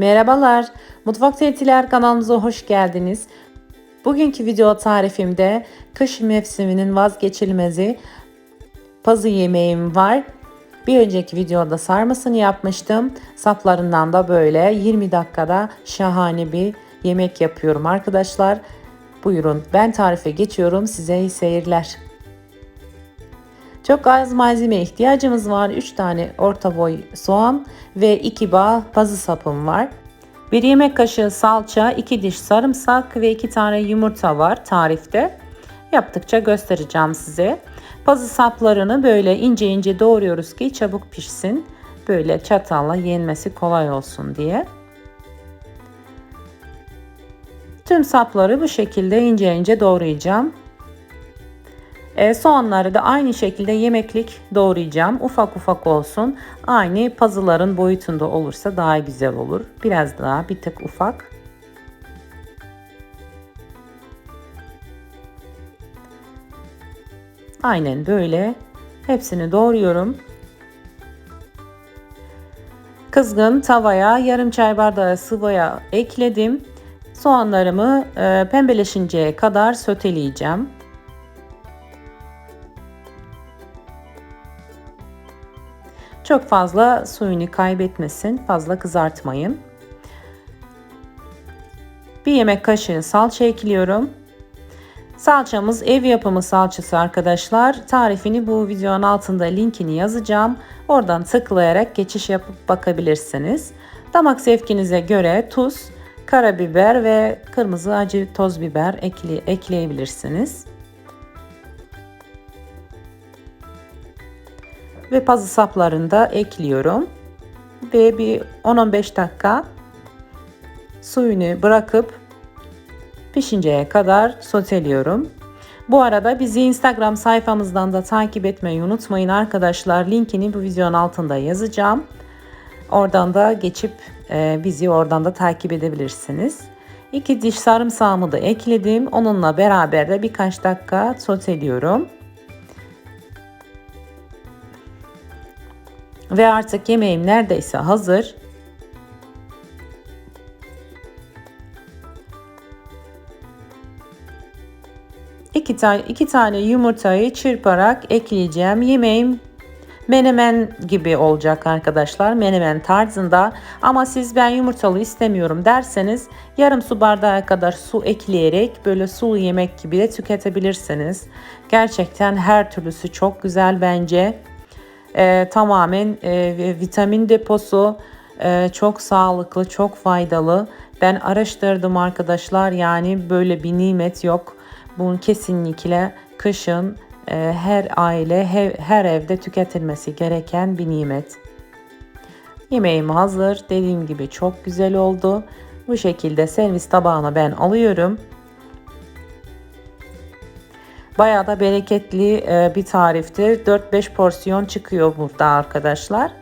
Merhabalar, Mutfak Tepsiler kanalımıza hoş geldiniz. Bugünkü video tarifimde kış mevsiminin vazgeçilmezi pazı yemeğim var. Bir önceki videoda sarmasını yapmıştım. Saplarından da böyle 20 dakikada şahane bir yemek yapıyorum arkadaşlar. Buyurun ben tarife geçiyorum size iyi seyirler. Çok az malzeme ihtiyacımız var. 3 tane orta boy soğan ve 2 bağ pazı sapım var. 1 yemek kaşığı salça, 2 diş sarımsak ve 2 tane yumurta var tarifte. Yaptıkça göstereceğim size. Pazı saplarını böyle ince ince doğruyoruz ki çabuk pişsin. Böyle çatalla yenmesi kolay olsun diye. Tüm sapları bu şekilde ince ince doğrayacağım. E, soğanları da aynı şekilde yemeklik doğrayacağım. Ufak ufak olsun. Aynı pazıların boyutunda olursa daha güzel olur. Biraz daha bir tık ufak. Aynen böyle. Hepsini doğruyorum. Kızgın tavaya yarım çay bardağı sıvıya ekledim. Soğanlarımı e, pembeleşinceye kadar söteleyeceğim. Çok fazla suyunu kaybetmesin. Fazla kızartmayın. Bir yemek kaşığı salça ekliyorum. Salçamız ev yapımı salçası arkadaşlar. Tarifini bu videonun altında linkini yazacağım. Oradan tıklayarak geçiş yapıp bakabilirsiniz. Damak zevkinize göre tuz, karabiber ve kırmızı acı toz biber ekle, ekleyebilirsiniz. Ve pazı saplarını da ekliyorum. Ve bir 10-15 dakika suyunu bırakıp pişinceye kadar soteliyorum. Bu arada bizi Instagram sayfamızdan da takip etmeyi unutmayın arkadaşlar. Linkini bu videonun altında yazacağım. Oradan da geçip e, bizi oradan da takip edebilirsiniz. İki diş sarımsağımı da ekledim. Onunla beraber de birkaç dakika soteliyorum. Ve artık yemeğim neredeyse hazır. İki tane, iki tane yumurtayı çırparak ekleyeceğim. Yemeğim menemen gibi olacak arkadaşlar. Menemen tarzında. Ama siz ben yumurtalı istemiyorum derseniz yarım su bardağı kadar su ekleyerek böyle sulu yemek gibi de tüketebilirsiniz. Gerçekten her türlüsü çok güzel bence. Ee, tamamen e, vitamin deposu. Ee, çok sağlıklı, çok faydalı. Ben araştırdım arkadaşlar. Yani böyle bir nimet yok. Bunun kesinlikle kışın e, her aile, her, her evde tüketilmesi gereken bir nimet. Yemeğim hazır. Dediğim gibi çok güzel oldu. Bu şekilde servis tabağına ben alıyorum. Bayağı da bereketli e, bir tariftir. 4-5 porsiyon çıkıyor burada arkadaşlar.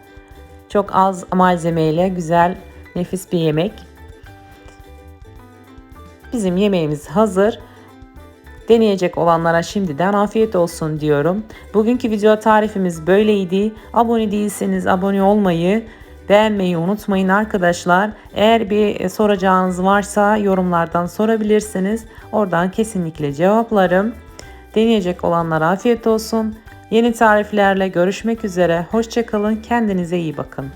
Çok az malzemeyle güzel, nefis bir yemek. Bizim yemeğimiz hazır. Deneyecek olanlara şimdiden afiyet olsun diyorum. Bugünkü video tarifimiz böyleydi. Abone değilseniz abone olmayı, beğenmeyi unutmayın arkadaşlar. Eğer bir soracağınız varsa yorumlardan sorabilirsiniz. Oradan kesinlikle cevaplarım. Deneyecek olanlara afiyet olsun. Yeni tariflerle görüşmek üzere. Hoşçakalın. Kendinize iyi bakın.